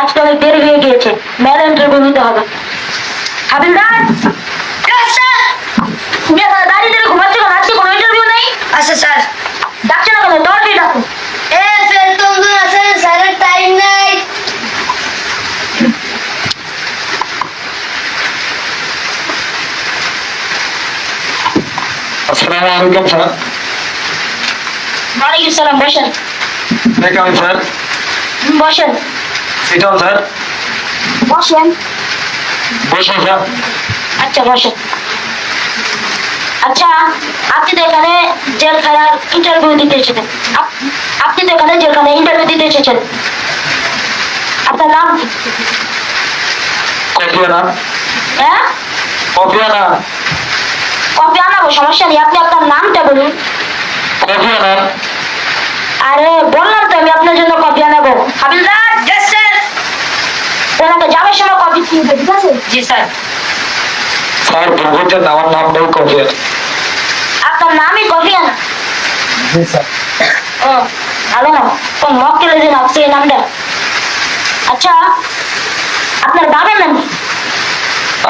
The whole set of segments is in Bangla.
আজকে অনেক দেরি হয়ে গিয়েছে। মেল ইন্টারভিউ নিতে হবে। হাবিলদার! তুমি এখানে দাঁড়িয়ে দাঁড়িয়ে ঘুমাচ্ছ কেন? আজকে কোনো ইন্টারভিউ নেই? আচ্ছা স্যার। ডাকছো না কেন? দরকারি ডাকো? এ ফেল তো আছে স্যারের টাইম নাই। আসসালামু আলাইকুম স্যার। ওয়ালাইকুম সালাম বসেন। ওয়েলকাম স্যার বসেন। সিটন স্যার বসেন। বসুন স্যার আচ্ছা বসেন। আচ্ছা আপনি তো এখানে জেলখানার ইন্টারভিউ দিতে এসেছেন। আপ- আপনি তো এখানে জেলখানায় ইন্টারভিউ দিতে এসেছেন। আপনার নাম কি? কফি আনা হ্যাঁ? কফি আনা কপি আনাবো সমস্যা নেই। আপনি আপনার নামটা বলুন। আরে বললাম তো আমি আপনার জন্য কপি আনাবো। হাবিলদার স্যার যাওয়ার সময় দেবে, ঠিক আছে? জি স্যার। স্যার আমার কফি আনা। আপনার নামই কপি আনা। জি স্যার। ও ভালো না। কোন মক্কেলে যে নামছে এই নামটা। আচ্ছা আপনার বাবার নাম কি?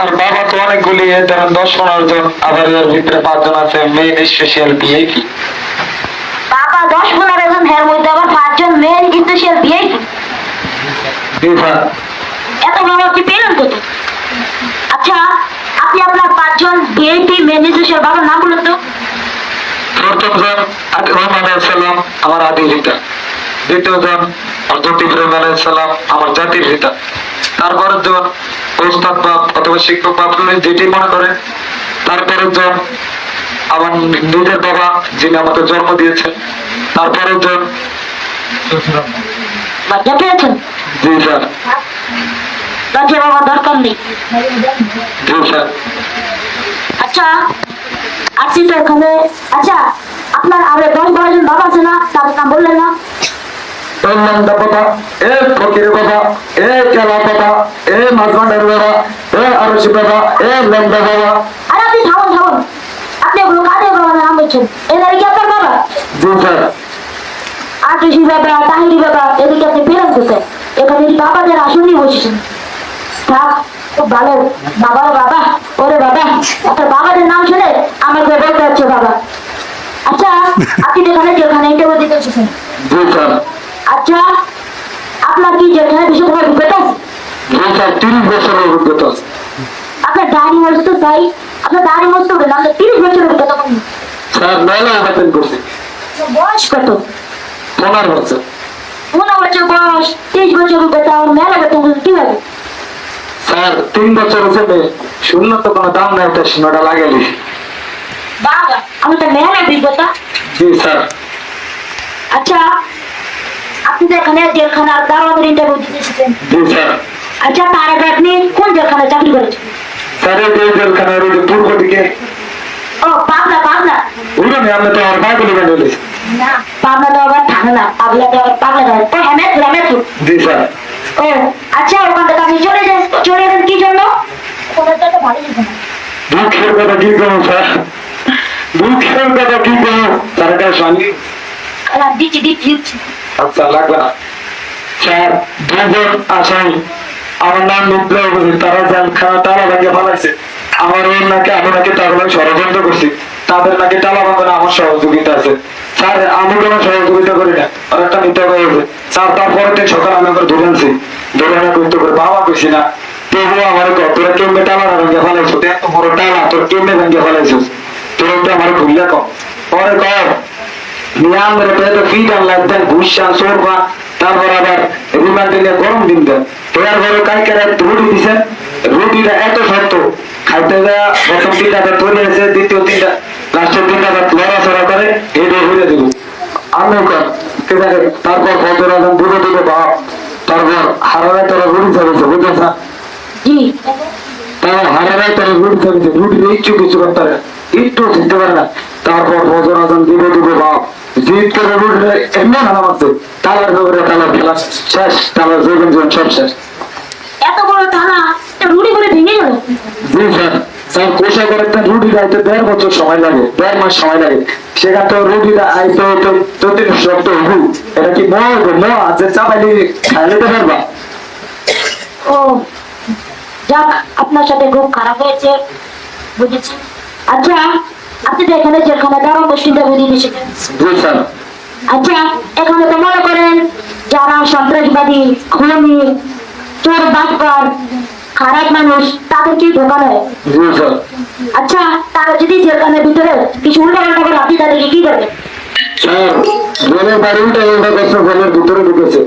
আর বাবা তো অনেকগুলি ধরেন দশ পনেরো জন আবার এর ভিতরে পাঁচজন আছে মেন স্পেশাল বিআইপি বাবা দশ জন মধ্যে আবার পাঁচজন মেন কিন্তু সে বিয়ে জি স্যার? এত বড় আপনি পেলেন কত আচ্ছা আপনি আপনার পাঁচজন বিএপি মেন সে বাবার নাম বলুন তো। প্রথম জন আদি রহমান সালাম আমার আদি পিতা দ্বিতীয় জন হজরত ইব্রাহিম আলাইহিস সালাম আমার জাতির পিতা তারপরের জন ওস্তাদ বাপ অথবা শিক্ষক বাপ যেটি মনে করেন। তারপরের জন আমার নিজের বাবা যিনি আমাকে জন্ম দিয়েছেন তারপরের জন? লজ্জা পেয়েছেন জি স্যার। লজ্জা বাবা দরকার নেই। জি স্যার। আচ্ছা আসছি তো এখানে। আচ্ছা আপনার আরও দশ বারো জন বাবা আছে না? তাদের নাম বললেন না? এ নন্দা বাবা এ ফকির বাবা এ কেলা বাবা এ মাঝমান্ডার বাবা এ আরশি বাবা এ নন্দা বাবা আর আপনি থামুন থামুন আপনি এগুলো কাদের বাবার নাম বলছেন এনারা কি আপনার বাবা? আটুষি বাবা তাহিরি বাবা এদিকে আপনি পেলেন কোথায় এখানে বাবাদের আসনই বসেছেন থাক খুব ভালো। বাবার বাবা ওরে বাবা আপনার বাবাদের নাম শুনে আমাকে বলতে হচ্ছে বাবা। আচ্ছা আপনি যেখানে যেখানে ইন্টারভিউ দিতে এসেছেন? আচ্ছা আপনার কি যেখানে বিষয় তোমার অভিজ্ঞতা আছে? তিরিশ বছরের অভিজ্ঞতা আছে। আপনার দাঁড়ি মস্ত তো তাই আপনার দাঁড়ি মস্ত না আপনার তিরিশ বছরের অভিজ্ঞতা স্যার মেলা অ্যাটেন্ড করছি। বয়স কত? পনেরো বছর। পনেরো বছর বয়স তিরিশ বছর অভিজ্ঞতা আর মেলা বেতন কি লাগে? স্যার তিন বছর মেয়ে শূন্য তো কোনো দাম নাই তাই শূন্যটা লাগালি বাবা আমি তো মেলা অভিজ্ঞতা জি স্যার। আচ্ছা আপনি তো এখানে জেলখানার দারোয়ানের ইন্টারভিউ দিতে এসেছেন জি স্যার। আচ্ছা তার আগে আপনি কোন জেলখানায় চাকরি করেছেন স্যার এই জেলখানার পূর্ব দিকে ও পাবনা পাবনা। আমি তো আমার পাগলি বানিয়ে না পাবনা তো আবার থানা না পাবনা তো পাবনা তো হেমেদপুর জি স্যার। ও আচ্ছা ওখান থেকে আপনি চলে যান চলে যান কি জন্য? ওখানে তো একটা ভালো জিনিস দুঃখের কথা কি করব স্যার? দুঃখের কথা কি করব স্যার এটা স্বামী। না, দিচ্ছি দিচ্ছি দিচ্ছি। আচ্ছা লাগবে না। স্যার দুজন আসামি আমার নাম বিপ্লব বলি তারা যান খাওয়া তালা ভেঙে ফেলাইছে। আমার নাকি, আমি নাকি তার ষড়যন্ত্র করছি। তাদের নাকি ভাঙবে আমার সহযোগিতা আছে। স্যার, আমি কোনো সহযোগিতা করি না। আর একটা মিথ্যা করেছে স্যার, তারপরের দিন সকালে আমি ওকে ধরে আনছি। ধরে আনা করতে করে বাবা কইছি না আমার তোরা টালা ভেঙে ফেলাইছো? এত বড় টালা, তোর ভেঙে ফেলাইছিস তোর আমার ভুলিয়া কম পরে কর নিয়াম মেরে পেয়ে তো ফি গান লাগতেন ঘুষান সোরবা তারপর আবার রিমান্ড দিলে গরম দিন দেন। এর পরে কালকে রাত রুটি দিছেন? রুটিটা এত শক্ত খাইতে প্রথম ধরে আছে দ্বিতীয় তিনটা লাস্টের লড়াচড়া করে এটা দিব। আমিও কর তারপর বাপ তারপর হারারে তোরা রুটি না? জি হারারে তোরা রুটি রুটি ইচ্ছু কিছু করতে পারে একটু শিখতে পারে না। তারপর ফজর আজান দিবে দিবে বাপ জিত করে রুটিটা এমনি হানা মারছে তালার ব্যাপারে তালার খেলা শেষ তালার জীবন জীবন সব শেষ এত বড় থানা রুটি করে ভেঙে গেল জি স্যার স্যার কোষা করে একটা রুটি গাইতে দেড় বছর সময় লাগে দেড় মাস সময় লাগে। তো রুটিটা আইতে তো হু। এটা কি মো মো আছে চাপাইলে পারবা। ও যাক আপনার সাথে খুব খারাপ হয়েছে বুঝেছি। আচ্ছা আপনি তো এখানে জেলখানা বুঝিয়ে আচ্ছা এখানে তো মনে করেন যারা সন্ত্রাসবাদী খুনি চোর বাটপার খারাপ মানুষ তাদেরকে জি স্যার। আচ্ছা তারা যদি জেলখানার ভিতরে কিছু উল্টা পাল্টা করে আপনি তাদেরকে কি করবেন? স্যার জলের বাড়ি উল্টা উল্টা করছে জলের ভিতরে ঢুকেছে।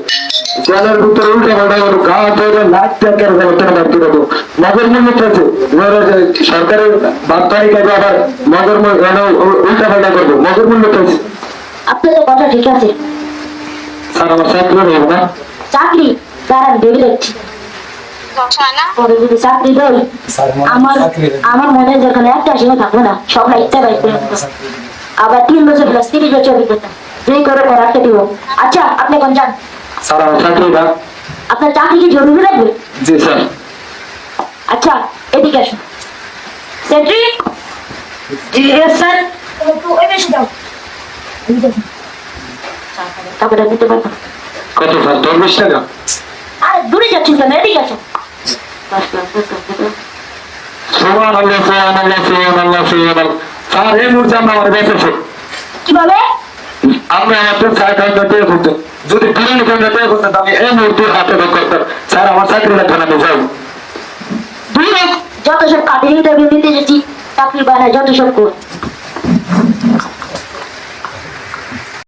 জলের ভিতরে উল্টা পাল্টা করে গা ধরে লাখ টাকার ঘটনা বাড়তে দেবো মগর মূল্য সরকারের বার্তারি কাজে আবার মগর উল্টা পাল্টা করব। মগর মূল্য আপনাদের কথা ঠিক আছে। স্যার আমার চাকরি নেব না। চাকরি? দাঁড়ান ভেবে দেখছি। পরে যদি চাকরি দেয় আমার আমার মনে যেখানে একটা সিংহ থাকবে না সবাই ইচ্ছা বাই করে আবার তিন বছর প্লাস তিরিশ বছর অভিজ্ঞতা। যেই করে করাতে দিব আচ্ছা আপনি এখন যান। স্যার আমার চাকরি না। আপনার চাকরি কি জরুরি লাগবে? জি স্যার। আচ্ছা এদিকে আসুন। সেন্ট্রি? জি স্যার একটু ওই বেশি দাও তারপরে দিতে পারব কত স্যার? দশ টাকা? আরে দূরে যাচ্ছেন কেন? এদিকে আসুন। সোমান আল্লাহ সোমান আল্লাহ সোমান আল্লাহ সোমান আল্লাহ স্যার এই মুহূর্তে আমরা আমার বেঁচেছে কীভাবে? আপনি আমাকে চার ঘণ্টা পেয়ে করতেন যদি তিন ঘণ্টা পেয়ে করতেন আমি এই মুহূর্তে হাতে বের করতাম স্যার আমার চাকরি লাগবে না আমি যাই যত সব কাঠের ইন্টারভিউ দিতে যেছি চাকরি বানায় যত সব করে।